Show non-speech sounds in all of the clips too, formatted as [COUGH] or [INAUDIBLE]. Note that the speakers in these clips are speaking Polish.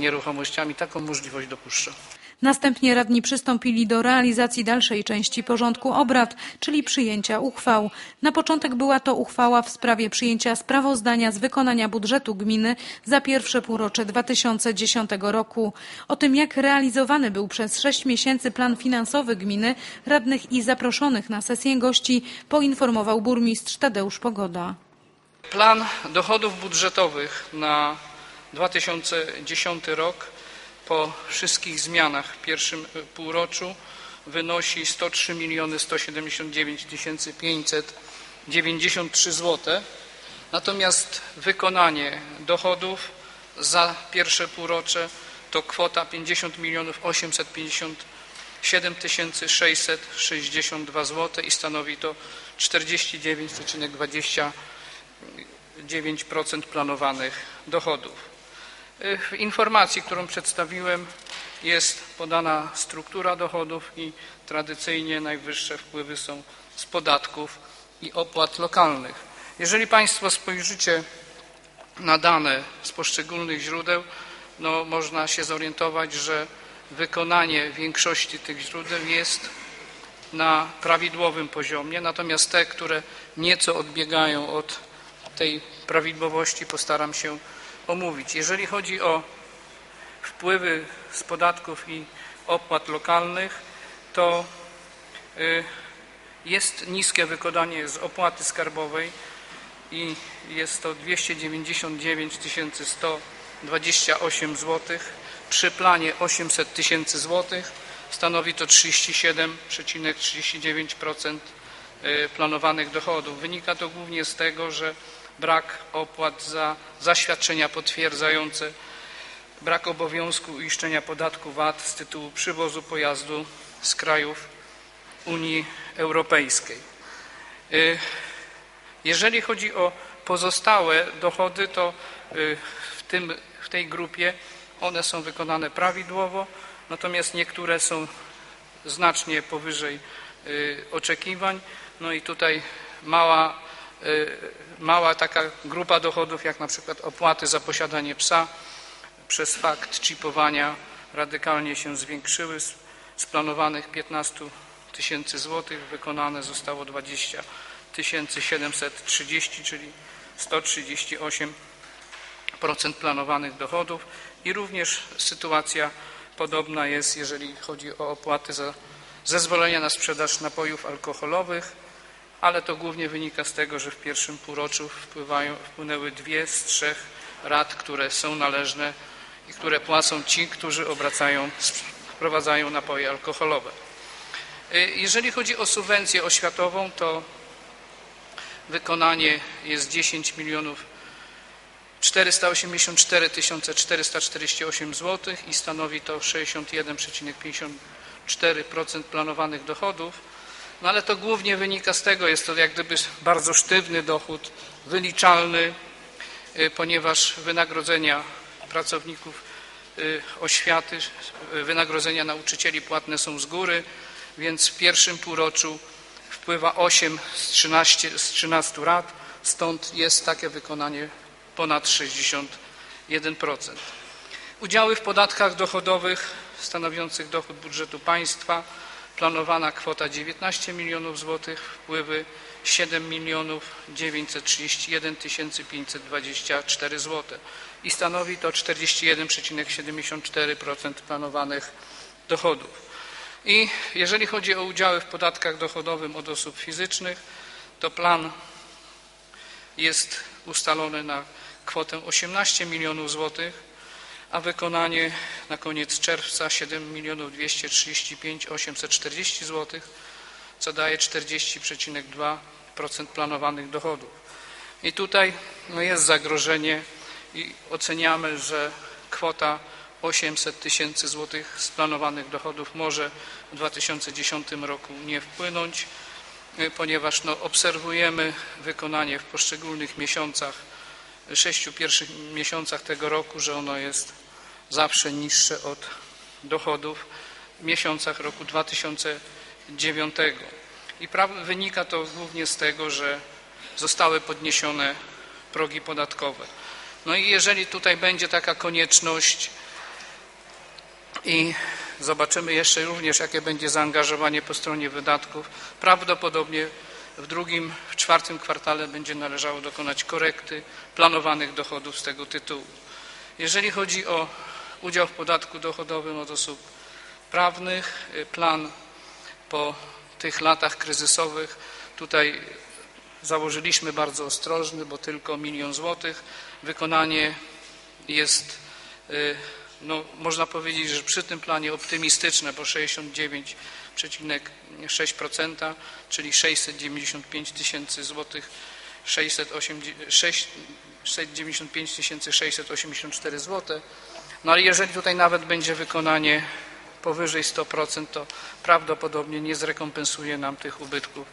nieruchomościami taką możliwość dopuszcza. Następnie radni przystąpili do realizacji dalszej części porządku obrad, czyli przyjęcia uchwał. Na początek była to uchwała w sprawie przyjęcia sprawozdania z wykonania budżetu gminy za pierwsze półrocze 2010 roku. O tym, jak realizowany był przez sześć miesięcy plan finansowy gminy, radnych i zaproszonych na sesję gości poinformował burmistrz Tadeusz Pogoda. Plan dochodów budżetowych na 2010 rok po wszystkich zmianach w pierwszym półroczu wynosi 103 179 593 zł. Natomiast wykonanie dochodów za pierwsze półrocze to kwota 50 857 662 zł i stanowi to 49,29% planowanych dochodów. W informacji, którą przedstawiłem jest podana struktura dochodów i tradycyjnie najwyższe wpływy są z podatków i opłat lokalnych. Jeżeli Państwo spojrzycie na dane z poszczególnych źródeł, no można się zorientować, że wykonanie większości tych źródeł jest na prawidłowym poziomie, natomiast te, które nieco odbiegają od tej prawidłowości postaram się omówić. Jeżeli chodzi o wpływy z podatków i opłat lokalnych, to y, jest niskie wykonanie z opłaty skarbowej i jest to 299 128 zł. Przy planie 800 tysięcy złotych stanowi to 37,39% y, planowanych dochodów. Wynika to głównie z tego, że brak opłat za zaświadczenia potwierdzające brak obowiązku uiszczenia podatku VAT z tytułu przywozu pojazdu z krajów Unii Europejskiej. Y, jeżeli chodzi o pozostałe dochody, to y, w, tym, w tej grupie one są wykonane prawidłowo, natomiast niektóre są znacznie powyżej y, oczekiwań. No i tutaj mała mała taka grupa dochodów, jak na przykład opłaty za posiadanie psa, przez fakt chipowania radykalnie się zwiększyły. Z planowanych 15 tysięcy złotych wykonane zostało 20 730, czyli 138% planowanych dochodów i również sytuacja podobna jest, jeżeli chodzi o opłaty za zezwolenia na sprzedaż napojów alkoholowych ale to głównie wynika z tego, że w pierwszym półroczu wpływają, wpłynęły dwie z trzech rat, które są należne i które płacą ci, którzy obracają, wprowadzają napoje alkoholowe. Y, jeżeli chodzi o subwencję oświatową, to wykonanie jest 10 milionów 484 448 zł i stanowi to 61,54% planowanych dochodów. No ale to głównie wynika z tego, jest to jak gdyby bardzo sztywny dochód, wyliczalny, y, ponieważ wynagrodzenia pracowników y, oświaty, y, wynagrodzenia nauczycieli płatne są z góry, więc w pierwszym półroczu wpływa 8 z 13, z 13 rat, stąd jest takie wykonanie ponad 61%. Udziały w podatkach dochodowych stanowiących dochód budżetu państwa planowana kwota 19 milionów złotych, wpływy 7 milionów 931 524 zł i stanowi to 41,74% planowanych dochodów. I jeżeli chodzi o udziały w podatkach dochodowym od osób fizycznych, to plan jest ustalony na kwotę 18 milionów złotych, a wykonanie na koniec czerwca 7 milionów 235 840 zł, co daje 40,2% planowanych dochodów. I tutaj no jest zagrożenie i oceniamy, że kwota 800 tysięcy złotych z planowanych dochodów może w 2010 roku nie wpłynąć, ponieważ no, obserwujemy wykonanie w poszczególnych miesiącach, sześciu pierwszych miesiącach tego roku, że ono jest zawsze niższe od dochodów w miesiącach roku 2009. I wynika to głównie z tego, że zostały podniesione progi podatkowe. No i jeżeli tutaj będzie taka konieczność i zobaczymy jeszcze również, jakie będzie zaangażowanie po stronie wydatków. Prawdopodobnie w drugim, w czwartym kwartale będzie należało dokonać korekty planowanych dochodów z tego tytułu. Jeżeli chodzi o udział w podatku dochodowym od osób prawnych, y, plan po tych latach kryzysowych, tutaj założyliśmy bardzo ostrożny, bo tylko milion złotych. Wykonanie jest, y, no, można powiedzieć, że przy tym planie optymistyczne, bo 69,6%, czyli 695 tysięcy złotych, 695 684 zł. No ale jeżeli tutaj nawet będzie wykonanie powyżej 100%, to prawdopodobnie nie zrekompensuje nam tych ubytków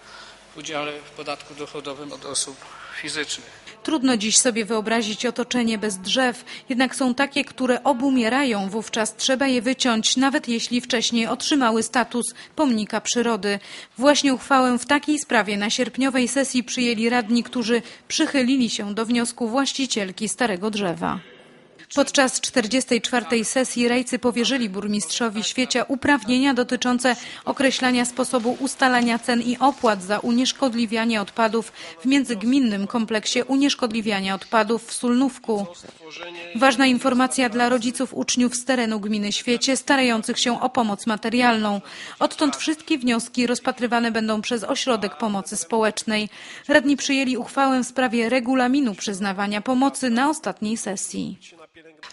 w udziale w podatku dochodowym od osób fizycznych. Trudno dziś sobie wyobrazić otoczenie bez drzew, jednak są takie, które obumierają, wówczas trzeba je wyciąć, nawet jeśli wcześniej otrzymały status pomnika przyrody. Właśnie uchwałę w takiej sprawie na sierpniowej sesji przyjęli radni, którzy przychylili się do wniosku właścicielki starego drzewa. Podczas 44. sesji rejcy powierzyli burmistrzowi Świecia uprawnienia dotyczące określania sposobu ustalania cen i opłat za unieszkodliwianie odpadów w międzygminnym kompleksie unieszkodliwiania odpadów w Sulnówku. Ważna informacja dla rodziców uczniów z terenu gminy Świecie starających się o pomoc materialną. Odtąd wszystkie wnioski rozpatrywane będą przez Ośrodek Pomocy Społecznej. Radni przyjęli uchwałę w sprawie regulaminu przyznawania pomocy na ostatniej sesji.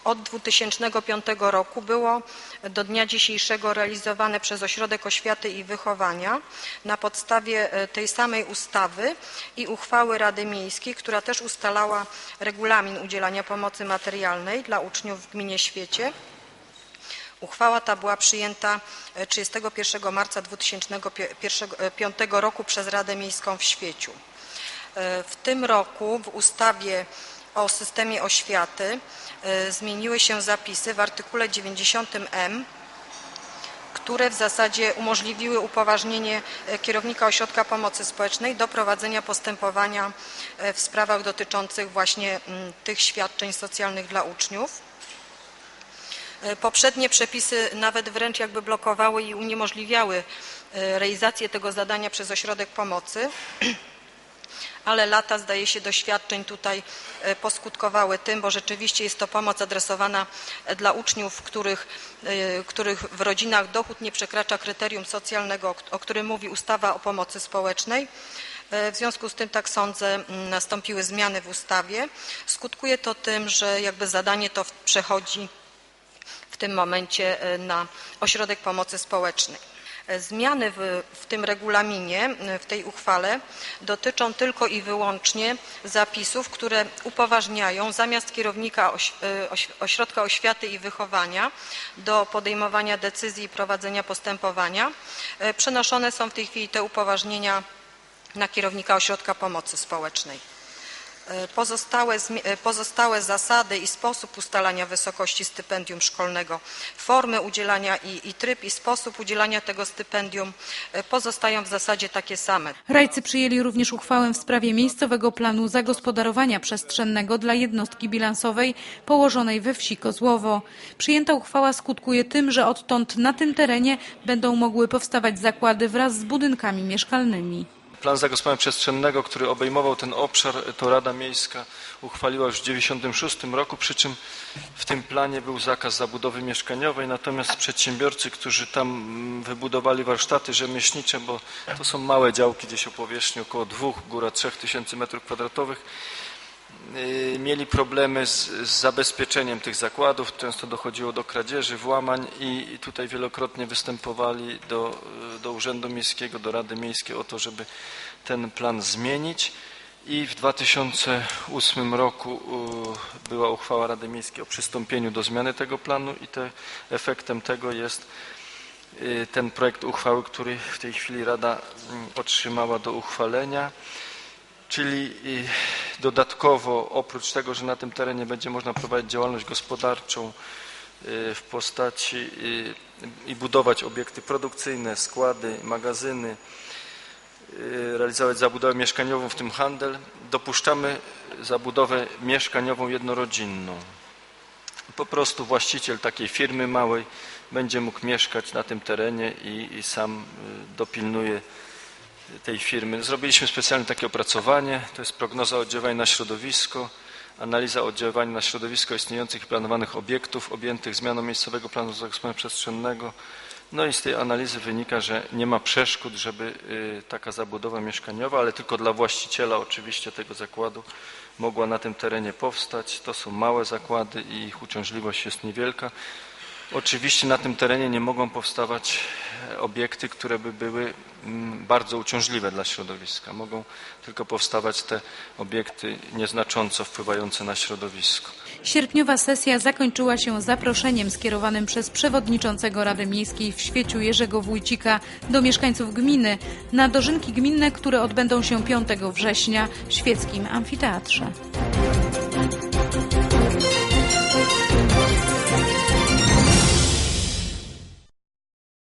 Od 2005 roku było do dnia dzisiejszego realizowane przez Ośrodek Oświaty i Wychowania na podstawie e, tej samej ustawy i uchwały Rady Miejskiej, która też ustalała regulamin udzielania pomocy materialnej dla uczniów w gminie Świecie. Uchwała ta była przyjęta e, 31 marca 2005 roku przez Radę Miejską w Świeciu. E, W tym roku w ustawie o systemie oświaty e, zmieniły się zapisy w artykule 90m, które w zasadzie umożliwiły upoważnienie e, kierownika ośrodka pomocy społecznej do prowadzenia postępowania e, w sprawach dotyczących właśnie tych świadczeń socjalnych dla uczniów. Poprzednie przepisy nawet wręcz jakby blokowały i uniemożliwiały realizację tego zadania przez ośrodek pomocy [CLEARS THROAT] ale lata, zdaje się, doświadczeń tutaj e, poskutkowały tym, bo rzeczywiście jest to pomoc adresowana e, dla uczniów, których, e, których w rodzinach dochód nie przekracza kryterium socjalnego, o którym mówi ustawa o pomocy społecznej. W związku z tym, tak sądzę, nastąpiły zmiany w ustawie. Skutkuje to tym, że jakby zadanie to przechodzi w tym momencie na Ośrodek Pomocy Społecznej. E, Zmiany w, w tym regulaminie, e, w tej uchwale dotyczą tylko i wyłącznie zapisów, które upoważniają zamiast kierownika oś, e, oś, Ośrodka Oświaty i Wychowania do podejmowania decyzji i prowadzenia postępowania. Przenoszone są w tej chwili te upoważnienia na kierownika Ośrodka Pomocy Społecznej. E, Pozostałe, e, pozostałe zasady i sposób ustalania wysokości stypendium szkolnego, formy udzielania i, i tryb i sposób udzielania tego stypendium e, pozostają w zasadzie takie same. Rajcy przyjęli również uchwałę w sprawie miejscowego planu zagospodarowania przestrzennego dla jednostki bilansowej położonej we wsi Kozłowo. Przyjęta uchwała skutkuje tym, że odtąd na tym terenie będą mogły powstawać zakłady wraz z budynkami mieszkalnymi. Plan zagospodarowania przestrzennego, który obejmował ten obszar, to Rada Miejska uchwaliła już w 1996 roku, przy czym w tym planie był zakaz zabudowy mieszkaniowej, natomiast przedsiębiorcy, którzy tam mm, wybudowali warsztaty rzemieślnicze, bo to są małe działki gdzieś o powierzchni około 2, góra 3 tysięcy metrów kwadratowych, mieli problemy z, z zabezpieczeniem tych zakładów, często dochodziło do kradzieży, włamań i, i tutaj wielokrotnie występowali do, y, do Urzędu Miejskiego, do Rady Miejskiej o to, żeby ten plan zmienić i w 2008 roku y, była uchwała Rady Miejskiej o przystąpieniu do zmiany tego planu i te, efektem tego jest y, ten projekt uchwały, który w tej chwili Rada mm, otrzymała do uchwalenia. Czyli y, dodatkowo, oprócz tego, że na tym terenie będzie można prowadzić działalność gospodarczą y, w postaci y, i budować obiekty produkcyjne, składy, magazyny, realizować zabudowę mieszkaniową, w tym handel, dopuszczamy zabudowę mieszkaniową jednorodzinną. Po prostu właściciel takiej firmy małej będzie mógł mieszkać na tym terenie i, i sam dopilnuje tej firmy. Zrobiliśmy specjalnie takie opracowanie, to jest prognoza oddziaływania na środowisko, analiza oddziaływania na środowisko istniejących i planowanych obiektów objętych zmianą miejscowego planu zagospodarowania przestrzennego. No i z tej analizy wynika, że nie ma przeszkód, żeby y, taka zabudowa mieszkaniowa, ale tylko dla właściciela oczywiście tego zakładu mogła na tym terenie powstać. To są małe zakłady i ich uciążliwość jest niewielka. Oczywiście na tym terenie nie mogą powstawać e, obiekty, które by były mm, bardzo uciążliwe dla środowiska. Mogą tylko powstawać te obiekty nieznacząco wpływające na środowisko. Sierpniowa sesja zakończyła się zaproszeniem skierowanym przez przewodniczącego Rady Miejskiej w Świeciu Jerzego Wójcika do mieszkańców gminy na dożynki gminne, które odbędą się 5 września w świeckim amfiteatrze.